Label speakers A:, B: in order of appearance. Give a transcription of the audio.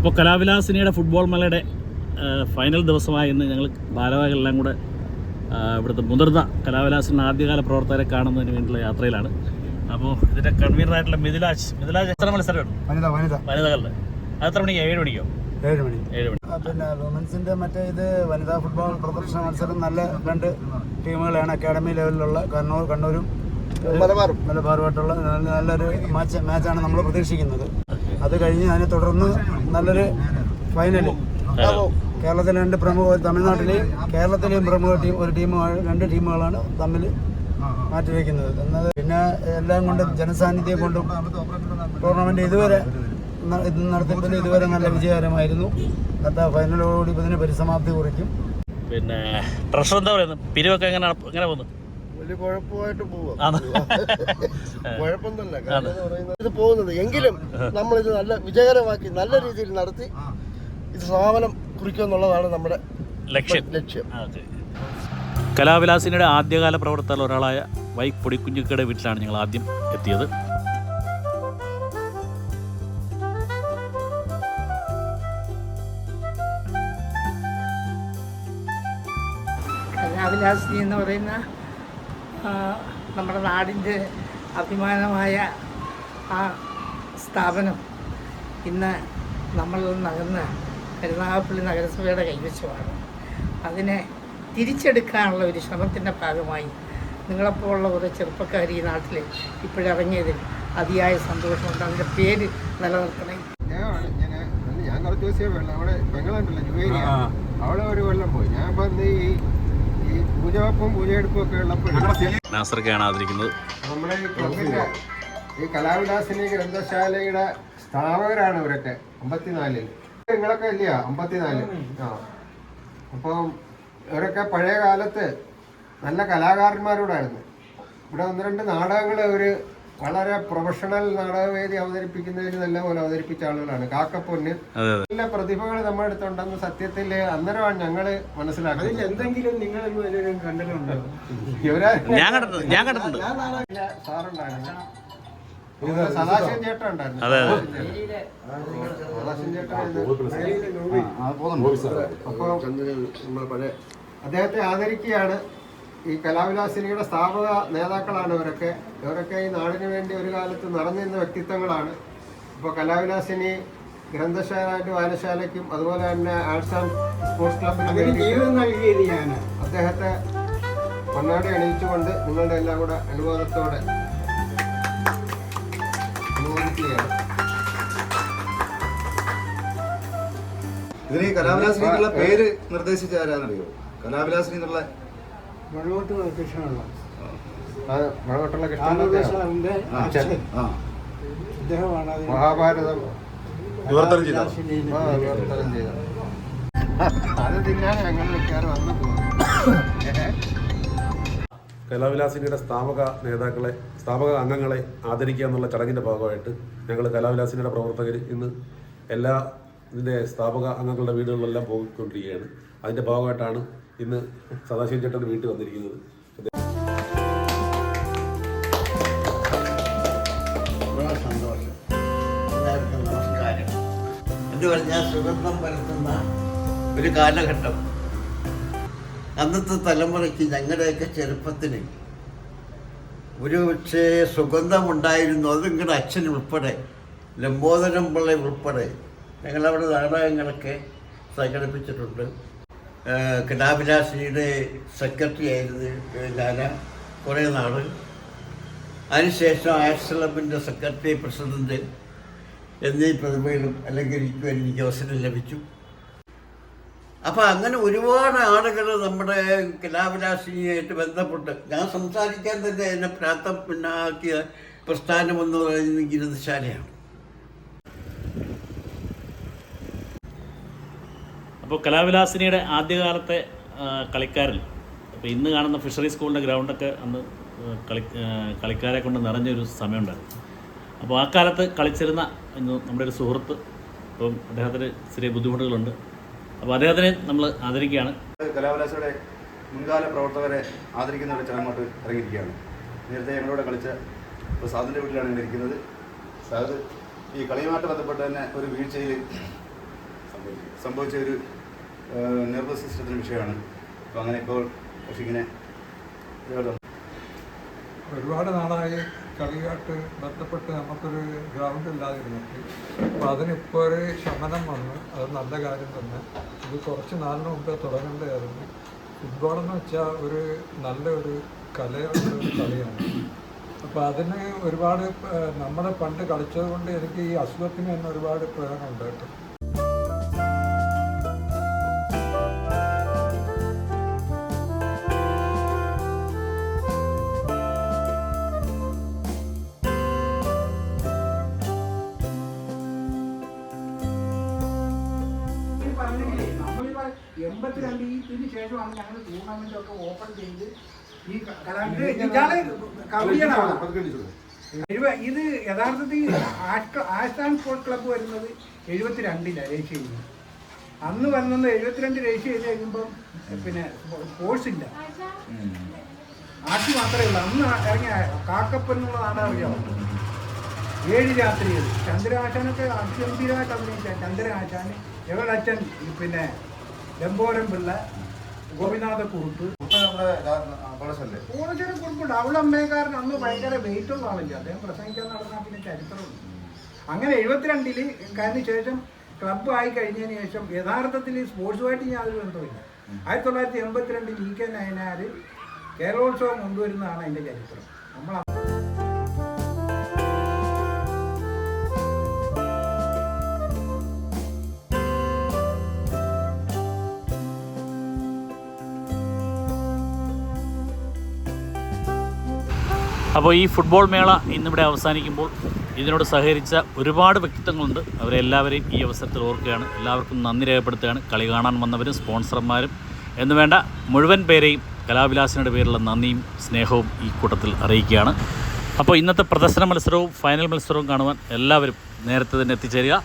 A: അപ്പോൾ കലാവിലാസിനിയുടെ ഫുട്ബോൾ മേളയുടെ ഫൈനൽ ദിവസമായ ഇന്ന് ഞങ്ങൾ ഭാരവാഹികളെല്ലാം കൂടെ ഇവിടുത്തെ മുതിർന്ന കലാവിലാസിന്റെ ആദ്യകാല പ്രവർത്തകരെ കാണുന്നതിന് വേണ്ടിയുള്ള യാത്രയിലാണ്. അപ്പോൾ ഇതിന്റെ കൺവീനറായിട്ടുള്ള മിഥിലാജ് മിഥിലാജ് എത്ര മത്സരമാണ്?
B: വനിത വനിത.
A: വനിതകളിൽ അത് എത്ര മണിക്ക് ഏഴ് മണിക്കോ?
B: ഏഴ് മണി.
A: ഏഴ് മണി.
B: പിന്നെ വുമൻസിന്റെ മറ്റേ ഇത് വനിതാ ഫുട്ബോൾ പ്രദർശന മത്സരം നല്ല രണ്ട് ടീമുകളാണ് അക്കാഡമി ലെവലിലുള്ള കണ്ണൂർ കണ്ണൂരും മലബാറും. മലബാറുമായിട്ടുള്ള നല്ല നല്ലൊരു മാച്ച് മാച്ചാണ് നമ്മൾ പ്രതീക്ഷിക്കുന്നത്. അത് കഴിഞ്ഞ് അതിനെ തുടർന്ന് നല്ലൊരു ഫൈനൽ കേരളത്തിലെ രണ്ട് പ്രമുഖ തമിഴ്നാട്ടിലെയും കേരളത്തിലെയും പ്രമുഖ ടീം ഒരു ടീമാണ് രണ്ട് ടീമുകളാണ് തമ്മിൽ മാറ്റിവെക്കുന്നത്. എന്നത് പിന്നെ എല്ലാം കൊണ്ടും ജനസാന്നിധ്യം കൊണ്ടും ടൂർണമെന്റ് ഇതുവരെ ഇത് നടത്തിയതിൽ ഇതുവരെ നല്ല വിജയകരമായിരുന്നു. അടുത്ത ഫൈനലോടുകൂടി ഇതിന് പരിസമാപ്തി കുറിക്കും.
A: പിന്നെ ട്രഷർ എന്താ പറയുന്നത്? പിരിവൊക്കെ എങ്ങനെ എങ്ങനെ പോകുന്നു?
C: വലിയ കുഴപ്പമായിട്ട് പോവാം.
A: കുഴപ്പം
C: തന്നെ കാരണം ഇത് പോകുന്നത്. എങ്കിലും നമ്മൾ ഇത് നല്ല വിജയകരമാക്കി നല്ല രീതിയിൽ നടത്തി ഇത് സമാപനം കുറിക്കുക എന്നുള്ളതാണ് നമ്മുടെ
A: ലക്ഷ്യം.
C: ലക്ഷ്യം.
A: കലാവിലാസിനിയുടെ ആദ്യകാല പ്രവർത്തകർ ഒരാളായ വൈ പൊടിക്കുഞ്ഞിക്കയുടെ വീട്ടിലാണ് ഞങ്ങൾ ആദ്യം എത്തിയത്.
D: കലാവിലാസിനി എന്ന് പറയുന്ന നമ്മുടെ നാടിന്റെ അഭിമാനമായ ആ സ്ഥാപനം ഇന്ന് നമ്മൾ നകന്ന് കരുനാഗപ്പള്ളി നഗരസഭയുടെ കൈവശമാണ്. അതിനെ തിരിച്ചെടുക്കാനുള്ള ഒരു ശ്രമത്തിന്റെ ഭാഗമായി നിങ്ങളെപ്പോലുള്ള ഒരു ചെറുപ്പക്കാർ ഈ നാട്ടിൽ ഇപ്പോഴിറങ്ങിയതിൽ അതിയായ സന്തോഷമുണ്ട്. അതിന്റെ പേര് നിലനിർത്തണേ.
C: ഞാൻ കുറച്ച് ദിവസം വെള്ളം അവിടെ പെങ്ങളുണ്ടല്ലോ ജുവേരിയ അവിടെ ഒരു വെള്ളം പോയി. ഞാൻ ഇപ്പം ഈ പൂജവെപ്പും പൂജയെടുപ്പും ഒക്കെ ഉള്ളപ്പോൾ
A: നാസർ ആദരിക്കുന്നത്.
C: നമ്മുടെ ഈ ക്ലബിന്റെ ഈ കലാവിലാസിനി ഗ്രന്ഥശാലയുടെ സ്ഥാപകരാണ് ഇവരൊക്കെ. അമ്പത്തിനാലിൽ നിങ്ങളൊക്കെ ഇല്ലയോ? അമ്പത്തിനാല് ആ. അപ്പം ഇവരൊക്കെ പഴയ കാലത്ത് നല്ല കലാകാരന്മാരോടായിരുന്നു. ഇവിടെ ഒന്ന് രണ്ട് നാടകങ്ങൾ ഒരു വളരെ പ്രൊഫഷണൽ നാടകവേദി അവതരിപ്പിക്കുന്നതിന് നല്ല പോലെ അവതരിപ്പിച്ച ആളുകളാണ് കാക്കപ്പൊന്ന് നല്ല പ്രതിഭകൾ നമ്മുടെ അടുത്തുണ്ടെന്ന് സത്യത്തിൽ അന്നേരമാണ് ഞങ്ങൾ മനസ്സിലാക്കുന്നത്
B: എന്തെങ്കിലും നിങ്ങൾ കണ്ടിട്ടുണ്ടോ
C: സാറുണ്ടായിരുന്നു സദാശിവൻ ചേട്ടൻ ഉണ്ടായിരുന്നു. സദാശിവൻ പഴയ അദ്ദേഹത്തെ ആദരിക്കുകയാണ് ഈ കലാവിലാസിനിയുടെ സ്ഥാപക നേതാക്കളാണ് ഇവരൊക്കെ. ഇവരൊക്കെ ഈ നാടിന് വേണ്ടി ഒരു കാലത്ത് നടന്നിരുന്ന വ്യക്തിത്വങ്ങളാണ്. ഇപ്പോൾ കലാവിലാസിനി ഗ്രന്ഥശാലയായിട്ട് വായനശാലയ്ക്കും അതുപോലെ തന്നെ ആർട്സ് ആൻഡ് സ്പോർട്സ് ക്ലബിനും വേണ്ടി
B: നൽകിയത് ഞാൻ
C: അദ്ദേഹത്തെ പൊന്നാടി അണിയിച്ചുകൊണ്ട് നിങ്ങളുടെ എല്ലാം കൂടെ അനുവാദത്തോടെ അനുമോദിക്കുകയാണ്
E: ഇതിന് ഈ കലാവിലാസിനി എന്നുള്ള പേര് നിർദ്ദേശിച്ച ആരാന്നറിയോ കലാവിലാസിനി എന്നുള്ള
B: കൃഷ്ണനുള്ള. സാറിന്റെ അദ്ദേഹമാണ്
C: മഹാഭാരതം.
E: വിവർത്തനം ചെയ്ത.
C: ആ, വിവർത്തനം ചെയ്തത് അത് തിന്നാൻ ഞങ്ങൾ മിക്കവാറും വന്നു
F: കലാവിലാസിനിയുടെ സ്ഥാപക നേതാക്കളെ സ്ഥാപക അംഗങ്ങളെ ആദരിക്കുക എന്നുള്ള ചടങ്ങിന്റെ ഭാഗമായിട്ട് ഞങ്ങൾ കലാവിലാസിനിയുടെ പ്രവർത്തകർ ഇന്ന് എല്ലാ ഇതിന്റെ സ്ഥാപക അംഗങ്ങളുടെ വീടുകളിലെല്ലാം പോയിക്കൊണ്ടിരിക്കുകയാണ്. അതിന്റെ ഭാഗമായിട്ടാണ് ഇന്ന് സദാശിവൻ ചേട്ടന്റെ വീട്ടിൽ വന്നിരിക്കുന്നത്.
G: ഒരു കാലഘട്ടം. അന്നത്തെ തലമുറയ്ക്ക് ഞങ്ങളുടെയൊക്കെ ചെറുപ്പത്തിന് ഒരു പക്ഷേ സുഗന്ധമുണ്ടായിരുന്നു. അത് നിങ്ങളുടെ അച്ഛൻ ഉൾപ്പെടെ ലംബോദരം പിള്ള ഉൾപ്പെടെ ഞങ്ങളവിടെ നാടകങ്ങളൊക്കെ സംഘടിപ്പിച്ചിട്ടുണ്ട്. ഏഹ് സെക്രട്ടറി ആയിരുന്നു ലാല കുറേ നാൾ അതിനുശേഷം ആർട്സ് ക്ലബിന്റെ സെക്രട്ടറി പ്രസിഡന്റ് എന്നീ പ്രതിഭയിലും അലങ്കരിക്കുവാൻ എനിക്ക് അവസരം ലഭിച്ചു. അപ്പോൾ അങ്ങനെ ഒരുപാട് ആളുകൾ നമ്മുടെ കലാവിലാസിനിയായിട്ട് ബന്ധപ്പെട്ട് ഞാൻ സംസാരിക്കാൻ തന്നെ എന്നെ പ്രാപ്തം പിന്നാക്കിയ പ്രസ്ഥാനം എന്ന് പറയുന്നത് ഗിരിതശാലയാണ്
A: അപ്പോൾ കലാവിലാസിനിയുടെ ആദ്യകാലത്തെ കളിക്കാരിൽ അപ്പോൾ ഇന്ന് കാണുന്ന ഫിഷറി സ്കൂളിന്റെ ഗ്രൗണ്ടൊക്കെ അന്ന് കളി കളിക്കാരെ കൊണ്ട് നിറഞ്ഞൊരു സമയമുണ്ടായിരുന്നു. അപ്പോൾ ആ കാലത്ത് കളിച്ചിരുന്ന നമ്മുടെ ഒരു സുഹൃത്ത് അപ്പം അദ്ദേഹത്തിന് ചെറിയ ബുദ്ധിമുട്ടുകളുണ്ട്. അപ്പോൾ അദ്ദേഹത്തിനെ നമ്മൾ ആദരിക്കുകയാണ്.
E: കലാവിലാസയുടെ മുൻകാല പ്രവർത്തകരെ ആദരിക്കുന്ന ഒരു ചടങ്ങോട്ട് ഇറങ്ങിയിരിക്കുകയാണ്. നേരത്തെ ഞങ്ങളോട് കളിച്ച ഇപ്പോൾ സാധുന്റെ വീട്ടിലാണ് ഞങ്ങൾ ഇരിക്കുന്നത്. സാധു ഈ കളിയുമായിട്ട് ബന്ധപ്പെട്ട് തന്നെ ഒരു വീഴ്ചയിൽ സംഭവിച്ച ഒരു നെർവസ് സിസ്റ്റത്തിന് വിഷയമാണ്. അപ്പോൾ അങ്ങനെ ഇപ്പോൾ ഇങ്ങനെ
H: ഒരുപാട് നാളായി കളിയായിട്ട് ബന്ധപ്പെട്ട് നമുക്കൊരു ഗ്രൗണ്ട് ഇല്ലാതിരുന്നിട്ട് അപ്പോൾ അതിനിപ്പോൾ ഒരു ശമനം വന്നു. അത് നല്ല കാര്യം തന്നെ. ഇത് കുറച്ച് നാളിന് മുമ്പേ തുടങ്ങേണ്ടതായിരുന്നു. ഫുട്ബോൾ എന്ന് വെച്ചാൽ ഒരു നല്ല ഒരു കലയുള്ള ഒരു കളിയാണ്. അപ്പോൾ അതിന് ഒരുപാട് നമ്മൾ പണ്ട് കളിച്ചത് കൊണ്ട് എനിക്ക് ഈ അസുഖത്തിന് തന്നെ ഒരുപാട് പ്രയോജനം ഉണ്ടായിട്ടുണ്ട്
D: ഈ ഇതിന് ശേഷമാണ് ഞങ്ങൾ ടൂർണമെന്റ് ഒക്കെ ഓപ്പൺ ചെയ്ത് ഈ കലാണ്ട് ഇയാൾ കബഡിയാണ് എഴുപ- ഇത് യഥാർത്ഥത്തിൽ ആസ്ഥാൻ ആശാൻ സ്പോർട്സ് ക്ലബ്ബ് വരുന്നത് എഴുപത്തിരണ്ടിലാണ് രജിസ്റ്റർ ചെയ്യുന്നത്. അന്ന് വന്നത് എഴുപത്തിരണ്ട് രജിസ്റ്റർ ചെയ്ത് കഴിയുമ്പം പിന്നെ സ്പോർട്സ് ഇല്ല. ആശി മാത്രമേ ഉള്ളൂ. അന്ന് ഇറങ്ങിയ കാക്കപ്പൻ എന്നുള്ള നാടകം അറിയാമോ ഏഴ് രാത്രികൾ. ചന്ദ്രാശാനൊക്കെ അത്യന്തിരമായിട്ട് അഭിനയിച്ച ചന്ദ്രാശാൻ എവിടെ അച്ഛൻ പിന്നെ ലംബോരം പിള്ള ഗോപിനാഥ കുറുപ്പ് ഓണച്ചേരം കുറുപ്പുണ്ട്. അവളമ്മേക്കാരൻ അന്ന് ഭയങ്കര വെയിറ്റ് ഉള്ള ആളില്ല? അദ്ദേഹം പ്രസംഗിക്കാൻ നടന്നാൽ പിന്നെ ചരിത്രമുണ്ട് അങ്ങനെ എഴുപത്തിരണ്ടിൽ കഴിഞ്ഞ ശേഷം ക്ലബ് ആയി കഴിഞ്ഞതിന് ശേഷം യഥാർത്ഥത്തിൽ സ്പോർട്സുമായിട്ട് യാതൊരു ബന്ധമില്ല ആയിരത്തി തൊള്ളായിരത്തി എൺപത്തിരണ്ടിൽ ഇ കെ നയനാർ കേരളോത്സവം കൊണ്ടുവരുന്നതാണ് അതിന്റെ ചരിത്രം. നമ്മൾ
A: അപ്പോൾ ഈ ഫുട്ബോൾ മേള ഇന്നിവിടെ അവസാനിക്കുമ്പോൾ ഇതിനോട് സഹകരിച്ച ഒരുപാട് വ്യക്തിത്വങ്ങളുണ്ട്. അവരെ എല്ലാവരെയും ഈ അവസരത്തിൽ ഓർക്കുകയാണ്. എല്ലാവർക്കും നന്ദി രേഖപ്പെടുത്തുകയാണ്. കളി കാണാൻ വന്നവരും സ്പോൺസർമാരും എന്ന് വേണ്ട മുഴുവൻ പേരെയും കലാവിലാസിനുടെ പേരിലുള്ള നന്ദിയും സ്നേഹവും ഈ കൂട്ടത്തിൽ അറിയിക്കുകയാണ്. അപ്പോൾ ഇന്നത്തെ പ്രദർശന മത്സരവും ഫൈനൽ മത്സരവും കാണുവാൻ എല്ലാവരും നേരത്തെ തന്നെ എത്തിച്ചേരുക.